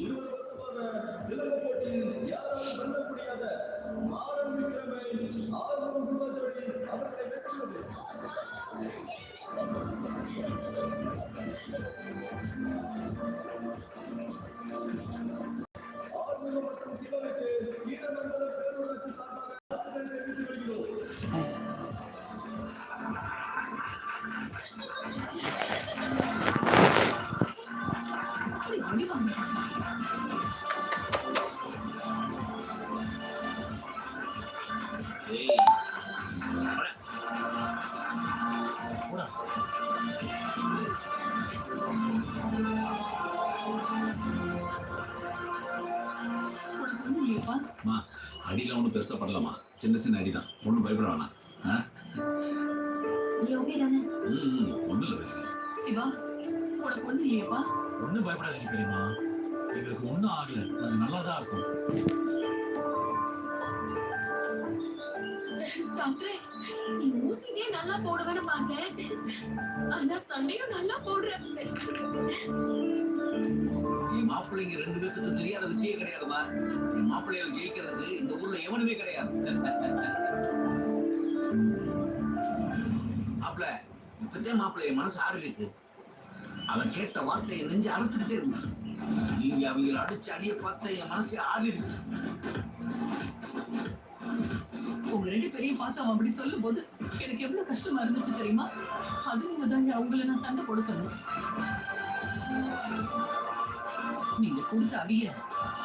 இருபது வருடமாக சிலம்ப போட்டியில் யாராலும் வெல்ல முடியாத மாறன் விக்ரமை ஆர்வம் சிவாஜி அவர்களை வென்றுள்ளது பெருசாக படலாமா சின்ன சின்ன அடி தான் ஒன்றும் பயப்பட வேணாம். ம் ஒன்றும் இல்லை சிவா உனக்கு ஒண்ணும் இல்லையப்பா? ஒன்றும் பயப்படாதீங்க பெரியம்மா. எங்களுக்கு ஒன்றும் ஆகல. நாங்கள் நல்லா தான் இருக்கோம். டாக்டரே நீ ஊசியே நல்லா போடுவேன்னு பார்த்தேன். ஆனா சண்டையும் நல்லா போடுற என் மாப்பிள்ளைங்க ரெண்டு பேத்துக்கும் தெரியாத வித்தியே கிடையாதுமா. என் மாப்பிள்ளையில ஜெயிக்கிறது இந்த ஊர்ல எவனுமே கிடையாது. மாப்பிள்ள இப்பத்தே மாப்பிள்ளை என் மனசு ஆறு அவன் கேட்ட வார்த்தையை நெஞ்சு அறுத்துக்கிட்டே இருந்துச்சு நீங்க அவங்கள அடிச்சு அடிய பார்த்த என் மனசு ஆறிடுச்சு. உங்க ரெண்டு பேரையும் பார்த்து அவன் அப்படி சொல்லும் போது எனக்கு எவ்வளவு கஷ்டமா இருந்துச்சு தெரியுமா? அது தாங்க அவங்கள நான் சண்டை போட சொன்னேன். நீங்க கொடுத்த அடிய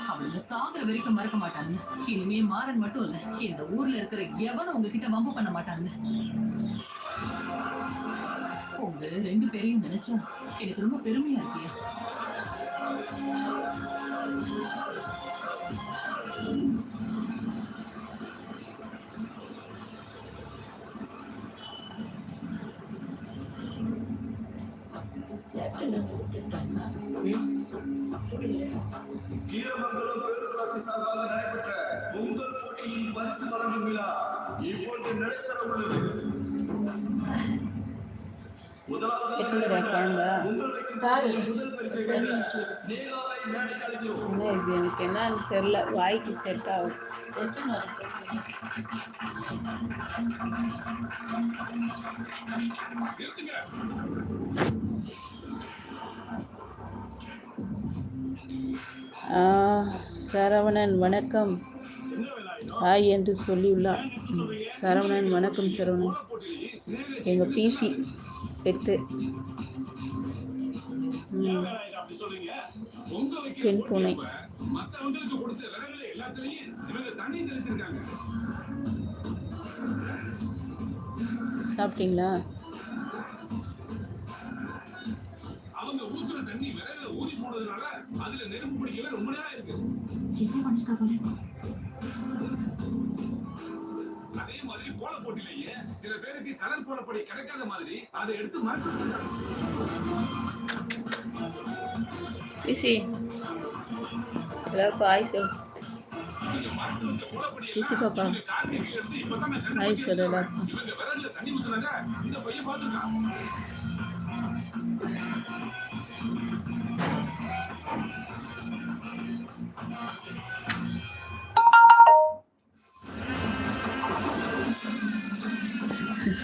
அவளுங்க சாகுற வரைக்கும் மறக்க மாட்டாங்க இனிமே மாறன் மட்டும் இல்ல இந்த ஊர்ல இருக்கிற எவனும் உங்ககிட்ட வம்பு பண்ண மாட்டாங்க உங்க ரெண்டு பேரையும் நினைச்சா எனக்கு ரொம்ப பெருமையா இருக்கியா இது? எனக்கு என்னன்னு தெரியல. வாய்க்கு செட் ஆகும் ஆ, சரவணன் வணக்கம். ஹாய் என்று சொல்லியுள்ளார். சரவணன் வணக்கம் சரவணன். எங்கள் பிசி ம், பெண் பூனை. சாப்பிட்டீங்களா? அவங்க ஊத்துற தண்ணி விறகுல ஊதி போடுறதுனால அதுல நெருப்பு பிடிக்கவே ரொம்ப நேரம் இருக்கு மாதிரி கோல போட்டிலேயே சில பேருக்கு கலர் கோலப்பொடி கிடைக்காத மாதிரி அதை எடுத்து மறைச்சு பாப்பா. ஹாய் கண்டுபிடிச்சேன். சொல் எல்லாருக்கும். இவங்க விறகுல தண்ணி ஊத்துறாங்க இந்த பையன் பாத்துருக்கான்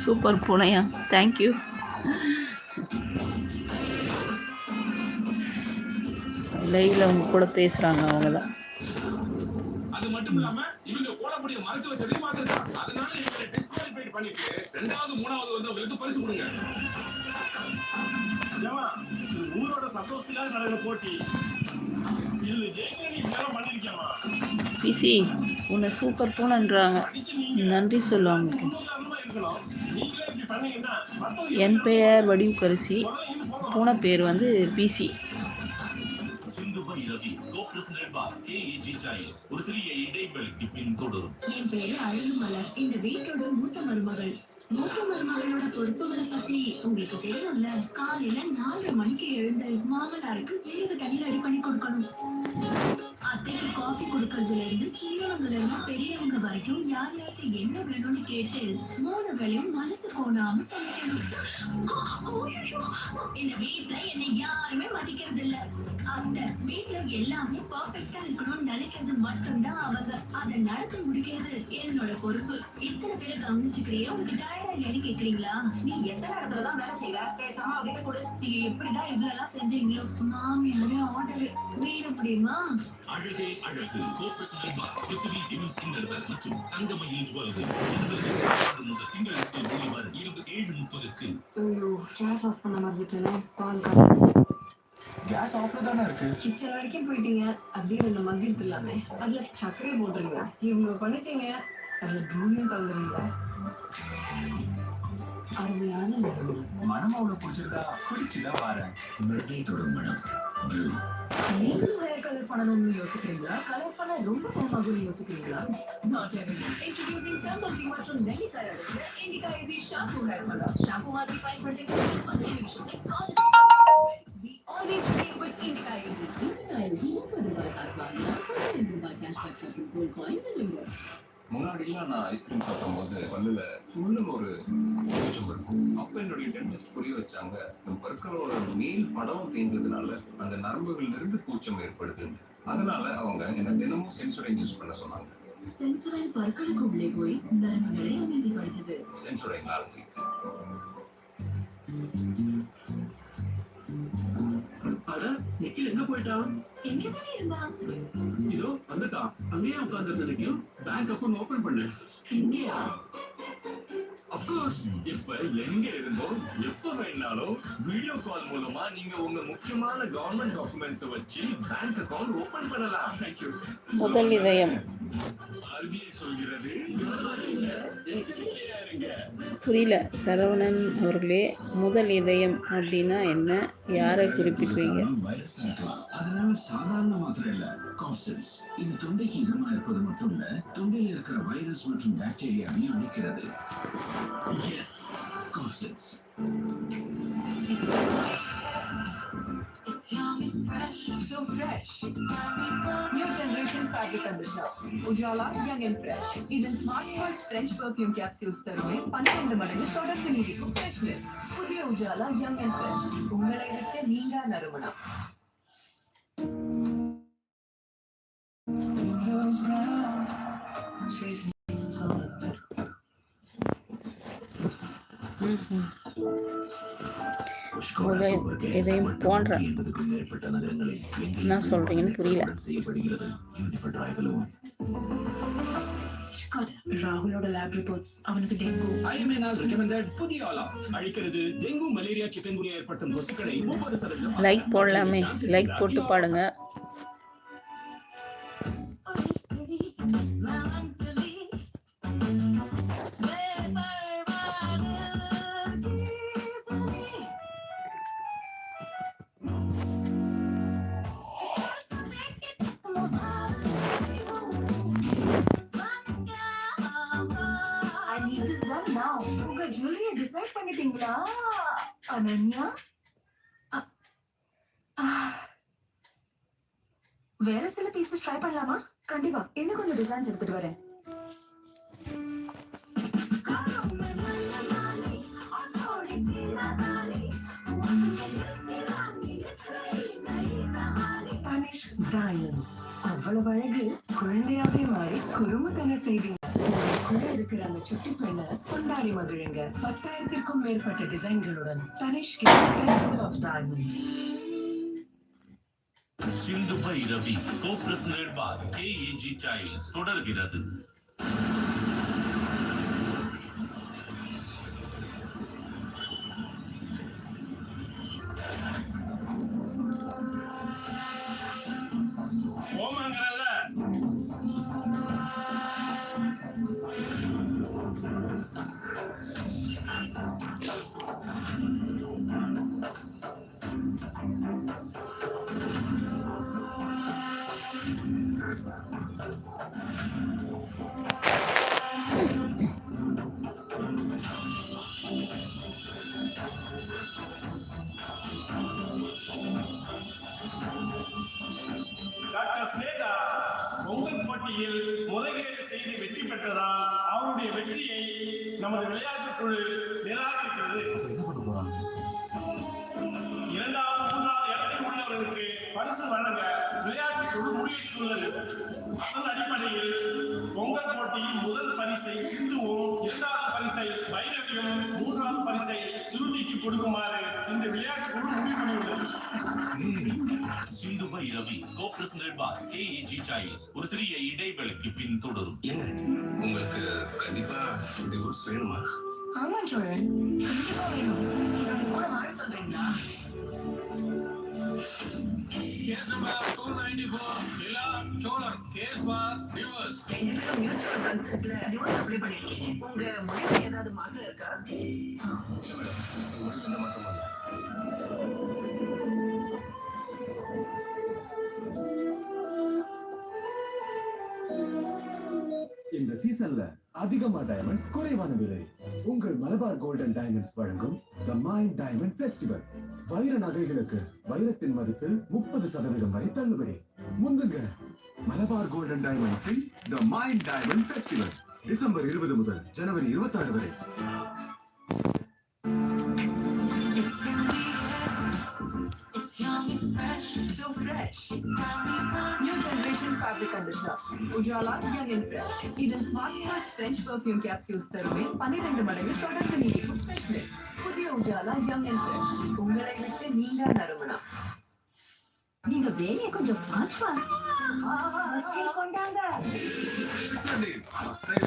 சூப்பர் பூனையா. தேங்க்யூ லைவில் அவங்க கூட பேசுகிறாங்க அவங்களாம் அது மட்டும் இல்லாம இவங்க கோலப்பொடியை மறைச்சு வச்சதையும் பாத்துருக்கான் அதனால இவங்களை டிஸ்குவாலிஃபைட் பண்ணிட்டு ரெண்டாவது மூணாவது வந்தவங்களுக்கு பரிசு கொடுங்க. ஏம்மா, இது ஊரோட சந்தோஷத்துக்காக நடக்கிற போட்டி. இதுல ஜெயிக்கிற நீ நேரம் பண்ணிருக்கியம்மா பிசி உன்னை சூப்பர் பூனைன்றாங்க. நன்றி சொல்லு என் பெயர் வடிவுக்கரசி பூனை பேர் வந்து பிசி. ஒரு சிறிய இடைவெளிக்கு பின் தொடரும். என் பேரு அழகுமலர் இந்த வீட்டோட மூத்த மருமகள். மூத்த மருமகளோட பொறுப்புகளை பத்தி உங்களுக்கு தெரியும்ல? காலையில நாலரை மணிக்கு எழுந்து மாமனாருக்கு சீரக தண்ணி ரெடி பண்ணி கொடுக்கணும். அத்தைக்கு காஃபி கொடுக்கணும் இருக்கிறதுல இருந்து சின்னவங்கல இருந்து பெரியவங்க வரைக்கும் யார் யாருக்கு என்ன வேணும்னு கேட்டு மூணு வேளையும் மனசு கோணாம சமைக்கணும். இந்த வீட்ல என்னை யாருமே மதிக்கிறது இல்ல அந்த வீட்ல எல்லாமே பர்ஃபெக்ட்டா இருக்கணும்னு நினைக்கிறது மட்டும்தான் அவங்க. அதை நடத்தி முடிக்கிறது என்னோட பொறுப்பு. இத்தனை பேரை கவனிச்சுக்கிறியே உங்களுக்கு டயர்டா இல்லைன்னு கேக்குறீங்களா நீ எத்தனை இடத்துல தான் வேலை செய்வ? பேசாம அவகிட்ட கொடு நீங்க எப்படிதான் இதெல்லாம் செஞ்சீங்களோ. மாமியாரே ஆர்டர் மீற முடியுமா அழகே அழகு. கோபரேஷன் பார் பிருத்திவி டிவின்ஸ் இன்னர்வேர் மற்றும் தங்கமயில் ஜுவல்லரி. முதல் திங்களுக்கு வெளிவர இரவு ஏழு முப்பதுக்கு. ஐயோ கேஸ் ஆஃப் பண்ண மறந்துட்டேனே. பால் கேஸ் ஆஃப்ல தானே இருக்கு? கிச்சன் வரைக்கும் போயிட்டீங்க. அப்படியே ரெண்டு மக் எடுத்துடலாமே. அதுல சர்க்கரையை போட்டுருங்க. இவங்க பண்ணிட்டீங்க. அதுல பூமியும் தந்துருங்க அருமையான நிறுவனம் மனம். அவ்வளவு பிடிச்சிருக்கா குடிச்சுதான் வரேன். மெத்தை தொடும் மனம். ப்ளூ நீங்களும் ஹேர் கலர் பண்ணணும்னு யோசிக்கிறீங்களா? கலர் பண்ண ரொம்ப டைம் ஆகும்னு யோசிக்கிறீங்களா? நாட் எவரி இன்ட்ரோ듀சிங் சம்பல்தி மற்றும் நெல்லிக்காய் அடங்கிய Indica easy shampoo hair colour shampoo மாதிரி பயன்படுத்தி பத்து நிமிஷத்தில் college We always stay with Indica Easy. Indica Easy முப்பது ரூபாய் காசு வாங்கினா பதினைந்து ரூபாய் கேஷ்பேக் கோல்ட் காயின் முன்னாடிலாம் நான் ஐஸ்கிரீம் சாப்பிடும்போது பல்லுல சுள்ளுன்னு ஒரு கூச்சம் இருக்கும். அப்ப என்னுடைய டென்டிஸ்ட் புரிய வச்சாங்க இந்த பற்களோட மேல் படம் தேஞ்சதுனால அந்த நரம்புகள்ல இருந்து கூச்சம் ஏற்படுது அதனால அவங்க என்ன தினமும் சென்சுரைன் யூஸ் பண்ண சொன்னாங்க. சென்சுரல் பற்களுக்கு உள்ளே போய் நரம்புகளை அமைதிப்படுத்துது. சென்சுரைன் அலசி. அட நிக்கில் எங்க போயிட்டான்? எங்கதானே இருந்தான்? இதோ வந்துட்டான். அங்கேயே உட்கார்ந்து நினைக்கும் பேங்க் அக்கௌண்ட் ஓபன் பண்ணு. இங்கேயா? அப்கோர்ஸ் இப்ப எங்க இருந்தோ எப்ப வேணாலும் வீடியோ கால் மூலமா நீங்க உங்க முக்கியமான கவர்மெண்ட் டாக்குமெண்ட்ஸ் வச்சு பேங்க் அக்கவுண்ட் ஓபன் பண்ணலாம். தேங்க்யூ முதல் இதயம். புரியல. சரவணன் அவர்களே முதல் இதயம் அப்படின்னா என்ன? யாரை இருக்கலாம் அதனால சாதாரண மாத்திரம் இல்ல காப்சன்ஸ் இது தொண்டைக்கு இதமா இருப்பது மட்டும் இல்ல தொண்டையில இருக்கிற வைரஸ் மற்றும் பாக்டீரியாவையும் அழிக்கிறது. எஸ் காப்சன்ஸ் It's young and fresh, so fresh. New generation fabric conditioner. Ujala Young and Fresh. இதன் smart wash French perfume capsules தருமே பன்னிரண்டு மடங்கு தொடர்ந்து நீடிக்கும் freshness. புதிய உஜாலா யங் அண்ட் ஃப்ரெஷ் உங்களை விட்டு நீங்கா நறுமணம் முதல் இதயம் போன்ற என்ன சொல்றீங்கன்னு புரியல. ராகுலோட லேப் ரிப்போர்ட்ஸ் அவனுக்கு டெங்கு ஐஎம்ஏனால் ரெக்கமெண்டட் புதிய ஆலா அழிக்கிறது டெங்கு மலேரியா சிக்கன் குனியா ஏற்படுத்தும் கொசுக்களை ஒவ்வொரு சதவீதம் லைக் போடலாமே. லைக் போட்டு பாடுங்க. டிசைட் அனன்யா? வேற சில பீசஸ் ட்ரை பண்ணலாமா? கண்டிப்பா. இன்னும் கொஞ்சம் டிசைன்ஸ் எடுத்துட்டு வரேன். அவ்வளவு அழகு குழந்தையாவே மாறி குடும்பத்தன செய்தி உங்களுக்குள்ள இருக்கிற அந்த சுட்டி பெண்ணை கொண்டாடி மகிழுங்க. பத்தாயிரத்திற்கும் மேற்பட்ட டிசைன்களுடன் Tanishq festival of diamond Sindhu Bhairavi co presented by KAG tiles தொடர்கிறது. முடிவெடுத்துள்ளது அதன் அடிப்படையில் பொங்கல் போட்டியில் முதல் பரிசை சிந்துவும் இரண்டாவது பரிசை பைரவியும் மூன்றாவது பரிசை சுருதிக்கு கொடுக்குமாறு இந்த விளையாட்டுக் குழு முடிவு பண்ணியுள்ளது Sindhu Bhairavi co presented by KAG tiles ஒரு சிறிய இடைவேளைக்கு பின் தொடரும். ஏங்க உங்களுக்கு கண்டிப்பா டிவோர்ஸ் வேணுமா? ஆமா சோழன். கண்டிப்பா வேணும். என்னோட கூட வாழ சொல்றீங்களா? Case number two ninety four Nila Cholan case for reverse ரெண்டு மியூச்சுவல் கன்செப்ட்ல ரிவர்ஸ் அப்ளை பண்ணிருக்கீங்க உங்க முடிவுல ஏதாவது மாற்றம் இருக்கா உங்களுக்கு இந்த மாற்றம் இல்ல இந்த சீசன்ல அதிகமா டைமண்ட்ஸ் குறைவான விலை. உங்கள் மலபார் கோல்டன் டைமண்ட்ஸ் வழங்கும் த மைண்ட் டைமண்ட் ஃபெஸ்டிவல் வைர நகைகளுக்கு வைரத்தின் மதிப்பில் முப்பது சதவீதம் வரை தள்ளுபடி. முந்துங்க. Malabar golden டைமண்ட்ஸின் the mind diamond festival December இருபது முதல் ஜனவரி இருபத்தாறு வரை. It's young and fresh, இதன் smart wash French perfume capsules தருவே பன்னிரண்டு மடங்கு தொடர்ந்து நீடிக்கும் புதிய உஜாலா யங் அண்ட் ஃப்ரெஷ் உங்களை விட்டு நீங்க நறுமணம். நீங்க வேலையை கொஞ்சம் ஃபாஸ்ட் ஃபாஸ்ட் கொண்டாங்க.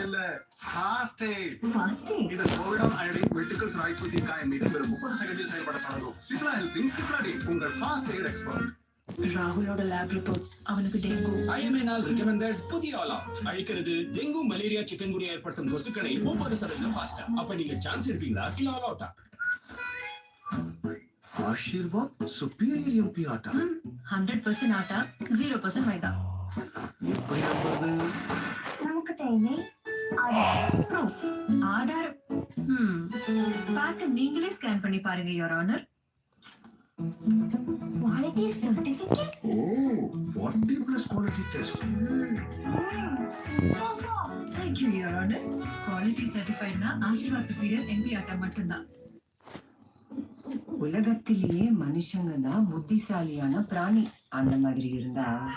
இல்ல ஃபாஸ்டிங் இது கோவிடான் அயடின் வெர்டிகல்ஸ் ராய்பூஜி காயம் மீது வெறும் முப்பது செகண்டில் செயல்பட தொடங்கும். சிப்லா ஹெல்பிங் சிப்லாடி உங்கள் ஃபாஸ்ட் எய்ட் எக்ஸ்பர்ட் ராகுலோட லேப் ரிப்போர்ட்ஸ் அவனுக்கு டெங்கு ஐஎம்ஏனால் ரெக்கமெண்டட் புதிய ஆலா அழிக்கிறது டெங்கு மலேரியா சிக்கன் குனியா ஏற்படுத்தும் கொசுக்களை முப்பது சதவீதம் ஃபாஸ்டா அப்ப நீங்க சான்ஸ் இருப்பீங்களா இல்ல ஆல் அவுட்டா Aashirvaad superior MP atta hundred percent atta zero percent maida எப்படி நம்புறது நமக்கு தேவை ப்ரூஃப் ஆதார் பேக்க நீங்களே ஸ்கேன் பண்ணி பாருங்க your honour quality certificate O forty plus quality test thank you your honour quality சர்டிஃபைட்னா Aashirvaad superior MP atta மட்டும்தான் உலகத்திலேயே மனுஷங்க தான் புத்திசாலியான பிராணி. அந்த மாதிரி இருந்தா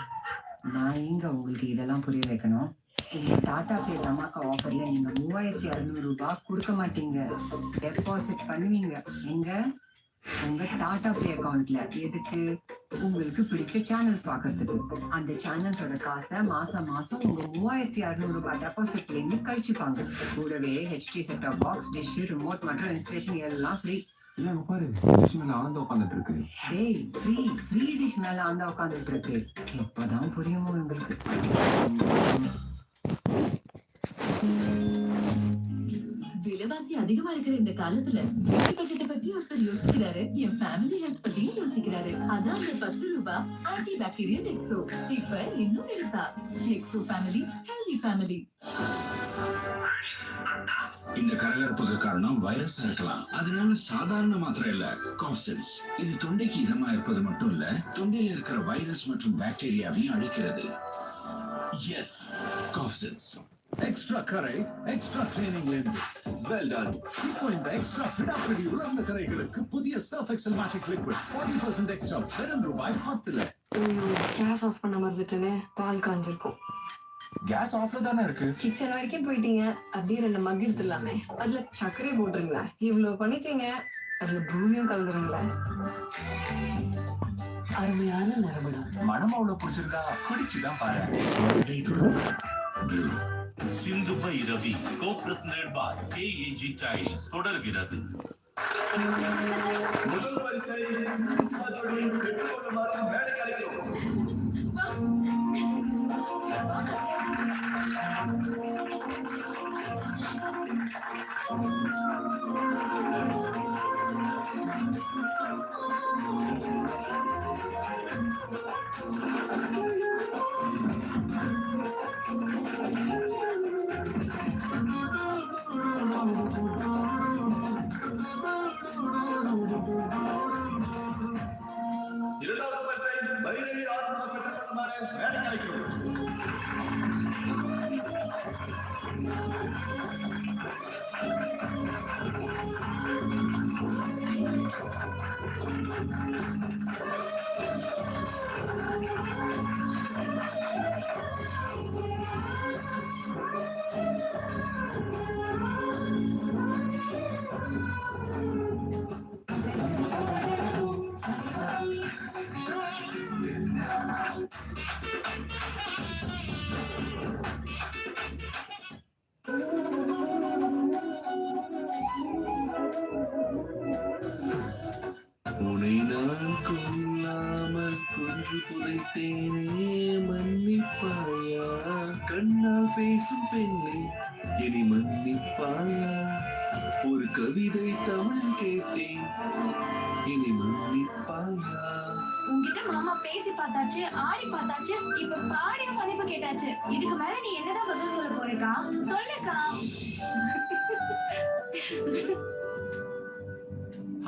நான் எங்க உங்களுக்கு இதெல்லாம் புரிய வைக்கணும்? இந்த டாடா பே தமாக்கா ஆஃபர்ல நீங்க மூவாயிரத்தி அறுநூறு ரூபாய் கொடுக்க மாட்டீங்க. டெபாசிட் பண்ணுவீங்க. எங்க? உங்க டாடா பே அக்கவுண்ட்ல எதுக்கு? உங்களுக்கு பிடிச்ச சேனல்ஸ் பாக்குறதுக்கு அந்த சேனல்ஸோட காசை மாசம் மாசம் உங்க மூவாயிரத்தி அறுநூறு ரூபாய் டெபாசிட்ல இருந்து கழிச்சுப்பாங்க. கூடவே HD set box dish remote மற்றும் இன்ஸ்டலேஷன் எல்லாம் ஃப்ரீ இல்ல அங்க பாரு லட்சுமி ஆனந்த உட்காந்துட்டு இருக்கு டேய் ஃப்ரீ ஃப்ரீ டிஷ் மேல அந்த உட்காந்துட்டு இருக்கு எப்பதான் புரியுமோ எங்களுக்கு? விலைவாசி அதிகமா இருக்கிற இந்த காலத்துல பியூட்டி பக்கெட்டை பத்தி ஒருத்தர் யோசிக்கிறாரு. என் ஃபேமிலி ஹெல்த் பத்தியும் யோசிக்கிறாரு. அதான் அந்த பத்து ரூபாய் ஆன்டி பாக்டீரியல் எக்ஸோ இப்ப இன்னும் பெருசா எக்ஸோ ஃபேமிலி ஹெல்தி ஃபேமிலி இந்த கரகரப்புக்கு காரணம் வைரஸா இருக்கலாம். அதனால சாதாரண மாத்திரை இல்ல காப்சென்ஸ் இது தொண்டைக்கு இதமா இருப்பது மட்டும் இல்ல தொண்டையில இருக்கிற வைரஸ் மற்றும் பாக்டீரியாவையும் அழிக்கிறது. எஸ் காப்சென்ஸ் எக்ஸ்ட்ரா கரை எக்ஸ்ட்ரா ட்ரைனிங்ல இருந்து வெல் டன் இப்போ இந்த எக்ஸ்ட்ரா பிடாபிடி உலர்ந்த கரைகளுக்கு புதிய Surf Excel magic liquid 40% extra வெறும் ரூபாய் பத்துல. கேஸ் ஆஃப் பண்ண மறந்துட்டேனே. பால் காஞ்சிருக்கும். கேஸ் ஆஃப்ல தானே இருக்கு? கிச்சன் வரைக்கும் போயிட்டீங்க. அப்படியே ரெண்டு மக் எடுத்துடலாமே. அதுல சர்க்கரை போட்டுருங்களா. இவ்வளவு பண்ணிட்டீங்க. அதுல பூமியும் கலந்துருங்களா. அருமையான நறுமணம். மனம் அவ்வளவு பிடிச்சிருக்கா? குடிச்சுதான் பாரு. Sindhu Bhairavi co presented by KAG tiles தொடர்கிறது. முதல் பரிசை சிவாஜோடு பெற்றுக்கொள்ளுமாறு மேடைக்கு அழைக்கிறோம். இரண்டாவது பரிசை பார்த்தாச்சு ஆடி பார்த்தாச்சு இப்ப பாடியும் மன்னிப்பு கேட்டாச்சு. இதுக்கு மேல நீ என்னதான் பதில் சொல்ல போறக்கா? சொல்லுக்கா.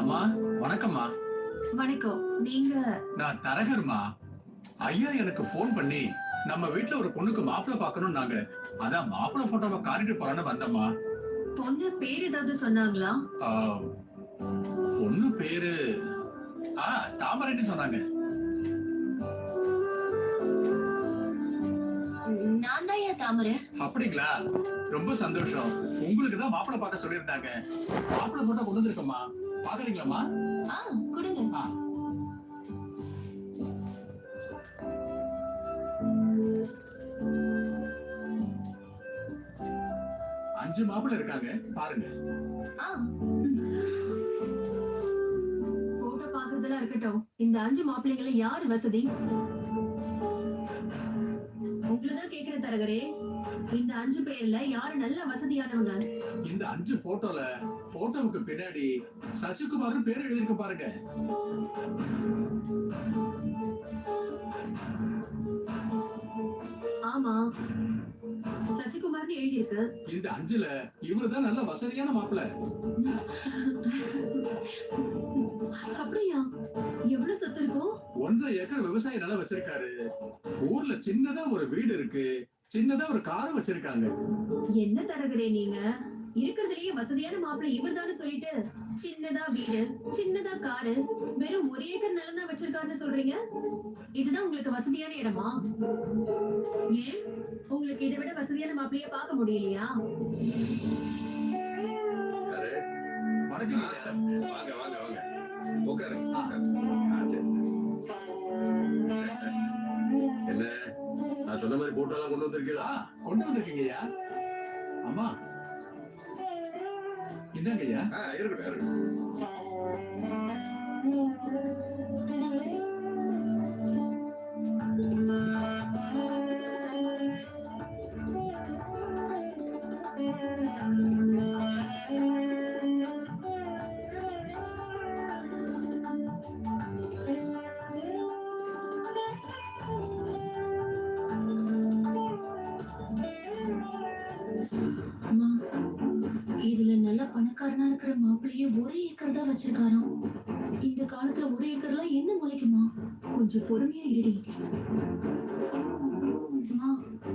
அம்மா வணக்கம்மா. வணக்கம். நீங்க? நான் தரகர்மா. ஐயா எனக்கு ஃபோன் பண்ணி நம்ம வீட்ல ஒரு பொண்ணுக்கு மாப்பிள்ளை பார்க்கணும் நாங்க அதான் மாப்பிள்ளை போட்டோவை காட்டிட்டு போறான்னு வந்தம்மா. பொண்ணு பேர் ஏதாவது சொன்னாங்களா? பொண்ணு பேரு ஆ தாமரைன்னு சொன்னாங்க. தாமரை. அப்படிங்களா? ரொம்ப சந்தோஷம். உங்களுக்கு தான் மாப்பிள்ளை பார்க்க சொல்லியிருந்தாங்க. மாப்பிள்ளை போட்டோ கொண்டு வந்திருக்கம்மா. பாக்குறீங்களாம்மா ஆ கொடுங்க. அஞ்சு மாப்பிள்ளை இருக்காங்க. பாருங்க. ஆ. போட்டோ பாக்குறதெல்லாம் இருக்கட்டும். இந்த அஞ்சு மாப்பிள்ளைங்கள யாரு வசதி? உங்களதான் கேக்குற தரகரே. இந்த அஞ்சு பேர்ல யாரு நல்ல வசதியானவங்க? இந்த அஞ்சு போட்டோல போட்டோவுக்கு பின்னாடி சசிகுமார் பேர் எழுதிருக்கு பாருங்க. ஆமா. சசிகுமார்னு எழுதியிருக்கு. இந்த அஞ்சுல. இவருதான் நல்ல வசதியான மாப்பிள்ளை. அப்படியா? எவ்வளவு சொத்து இருக்கும் ஒன்றரை ஏக்கர் விவசாய நிலம் வச்சிருக்காரு. ஊர்ல சின்னதா ஒரு வீடு இருக்கு. சின்னதா ஒரு கார் வச்சிருக்காங்க. என்ன தரகரே நீங்க? இருக்கிறதுலயே வசதியான மாப்பிள்ளை இவர்தான்னு சொல்லிட்டு சின்னதா வீடு சின்னதா காரு வெறும் ஒரு ஏக்கர் நிலம் தான் வச்சிருக்காருன்னு சொல்றீங்க? இதுதான் உங்களுக்கு வசதியான இடமா? ஏன்? உங்களுக்கு இதை விட வசதியான மாப்பிள்ளைய பார்க்க முடியலையா? வாங்க வாங்க வாங்க உட்காரு ஆ. ஆ, சரி, சரி. என்ன? நான் சொன்ன மாதிரி போட்டோ எல்லாம் கொண்டு வந்திருக்கீங்களா? கொண்டு வந்திருக்கீங்கய்யா. அம்மா என்னங்கய்யா ஆ, பணக்காரனா இருக்கிற மாப்பிள்ளைய ஒரு ஏக்கர் தான் வச்சிருக்காராம். இந்த காலத்துல ஒரு ஏக்கர்லாம் என்ன முளைக்குமா? கொஞ்சம் பொறுமையா இருடி.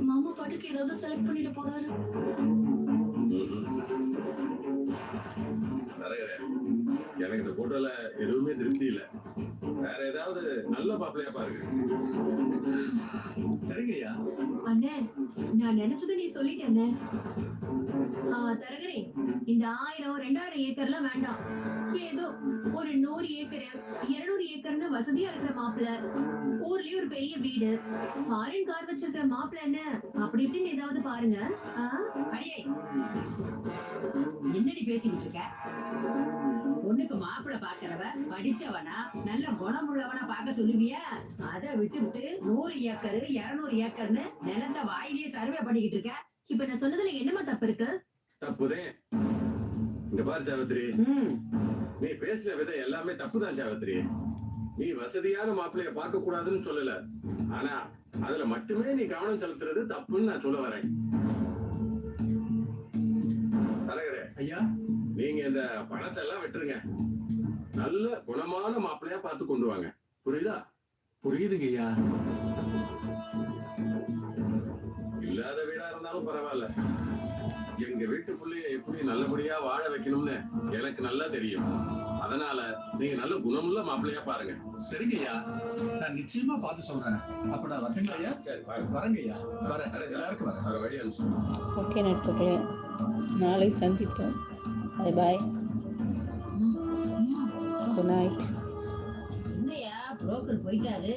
மாமா பாட்டுக்கு ஏதாவது செலக்ட் பண்ணிட்டு போறாரு. எனக்கு இந்த போட்டோல எதுவுமே திருப்தி இல்ல. வேற ஏதாவது நல்ல பாப்பிளையா பாருங்க. சரிங்கய்யா. அண்ணே நான் நினைச்சதை நீ சொல்லிட்டேண்ணே ஆ, தரகரே இந்த ஆயிரம் ரெண்டாயிரம் ஏக்கர்லாம் வேண்டாம். ஏதோ ஒரு நூறு ஏக்கர் இருநூறு ஏக்கர்னு வசதியா இருக்கிற மாப்பிள்ள ஊர்லயே ஒரு பெரிய வீடு. ஃபாரின் கார் வச்சிருக்கிற மாப்பிள்ள என்ன? அப்படி இப்படின்னு ஏதாவது பாருங்க? அடியே. என்னடி பேசிக்கிட்டு இருக்க? பொண்ணுக்கு மாப்பிள்ளை பாக்குறவ படிச்சவனா நல்ல குணமுள்ளவனா பார்க்க சொல்லுவியா? அதை விட்டு விட்டு நூறு ஏக்கர் இருநூறு ஏக்கர்னு நிலத்தை வாயிலேயே சர்வே பண்ணிக்கிட்டு இருக்க. இப்ப நான் சொன்னதுல என்னமா தப்பு இருக்கு? தப்புதே. இங்க பாரு சாவித்திரி. ம், நீ பேசுற விதம் எல்லாமே தப்புதான் சாவித்திரி. நீ வசதியான மாப்பிள்ளைய பார்க்க கூடாதுன்னு சொல்லல. ஆனா அதுல மட்டுமே நீ கவனம் செலுத்துறது தப்புன்னு நான் சொல்ல வரேன். தலைவரே ஐயா? நீங்க இந்த பணத்தை எல்லாம் விட்டுருங்க. நல்ல குணமான மாப்பிள்ளையா பார்த்து கொண்டு வாங்க. புரியுதா? புரியுதுங்க ஐயா. இல்லாத வீடா இருந்தாலும் பரவாயில்ல. எங்க வீட்டு புள்ளைய எப்படி நல்லபடியா வாழ வைக்கணும்னு எனக்கு நல்லா தெரியும். அதனால நீங்க நல்ல குணமுள்ள மாப்பிள்ளையா பாருங்க. சரிங்க ஐயா நான் நிச்சயமா பார்த்து சொல்றேன். அப்ப நான் வரட்டுங்களா ஐயா. சரி பாருங்க. வரேங்க ஐயா. வரேன். எல்லாருக்கும் வரேன். வழி அனுப்பிச்சு ஓகே நட்புகளே. நாளை சந்திப்போம். பாய் பாய் குட் நைட் என்னையா புரோக்கர் போயிட்டாரு.